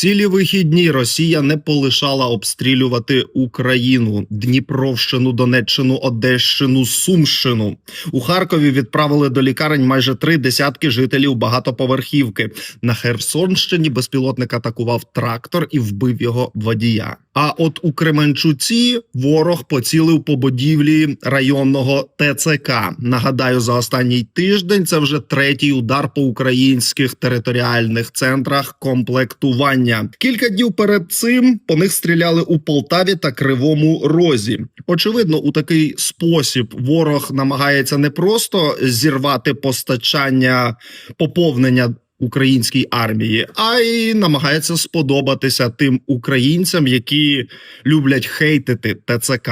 Цілі вихідні Росія не полишала обстрілювати Україну, Дніпровщину, Донеччину, Одещину, Сумщину. У Харкові відправили до лікарень майже три десятки жителів багатоповерхівки. На Херсонщині безпілотник атакував трактор і вбив його водія. А от у Кременчуці ворог поцілив по будівлі районного ТЦК. Нагадаю, за останній тиждень це вже третій удар по українських територіальних центрах комплектування. Кілька днів перед цим по них стріляли у Полтаві та Кривому Розі. Очевидно, у такий спосіб ворог намагається не просто зірвати постачання поповнення українській армії, а й намагається сподобатися тим українцям, які люблять хейтити ТЦК.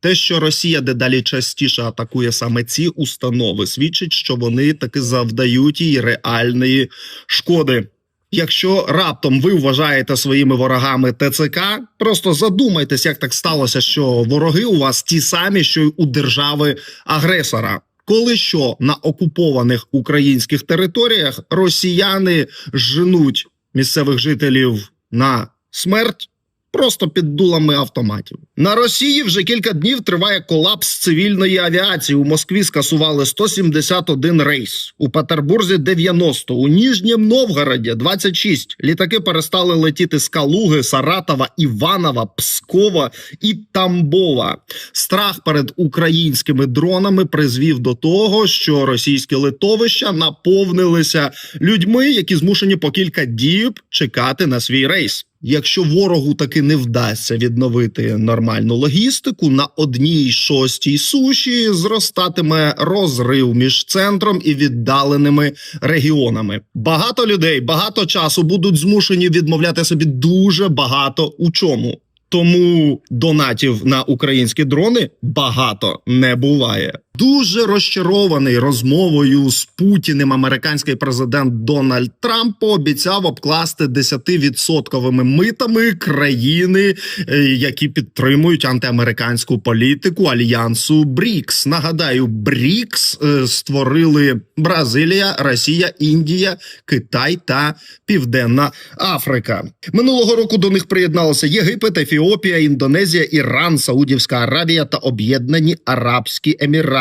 Те, що Росія дедалі частіше атакує саме ці установи, свідчить, що вони таки завдають їй реальної шкоди. Якщо раптом ви вважаєте своїми ворогами ТЦК, просто задумайтесь, як так сталося, що вороги у вас ті самі, що й у держави агресора. Коли що на окупованих українських територіях росіяни женуть місцевих жителів на смерть просто під дулами автоматів. На Росії вже кілька днів триває колапс цивільної авіації. У Москві скасували 171 рейс, у Петербурзі 90, у Ніжнім Новгороді 26. Літаки перестали летіти з Калуги, Саратова, Іванова, Пскова і Тамбова. Страх перед українськими дронами призвів до того, що російські литовища наповнилися людьми, які змушені по кілька діб чекати на свій рейс. Якщо ворогу таки не вдасться відновити нормальну логістику, на одній шостій суші зростатиме розрив між центром і віддаленими регіонами. Багато людей багато часу будуть змушені відмовляти собі дуже багато у чому. Тому донатів на українські дрони багато не буває. Дуже розчарований розмовою з Путіним американський президент Дональд Трамп пообіцяв обкласти 10-відсотковими митами країни, е, які підтримують антиамериканську політику альянсу БРІКС. Нагадаю, БРІКС е, створили Бразилія, Росія, Індія, Китай та Південна Африка. Минулого року до них приєдналися Єгипет, Ефіопія, Індонезія, Іран, Саудівська Аравія та Об'єднані Арабські Емірати.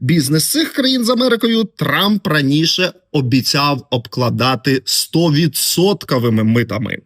Бізнес цих країн з Америкою Трамп раніше обіцяв обкладати 100% митами.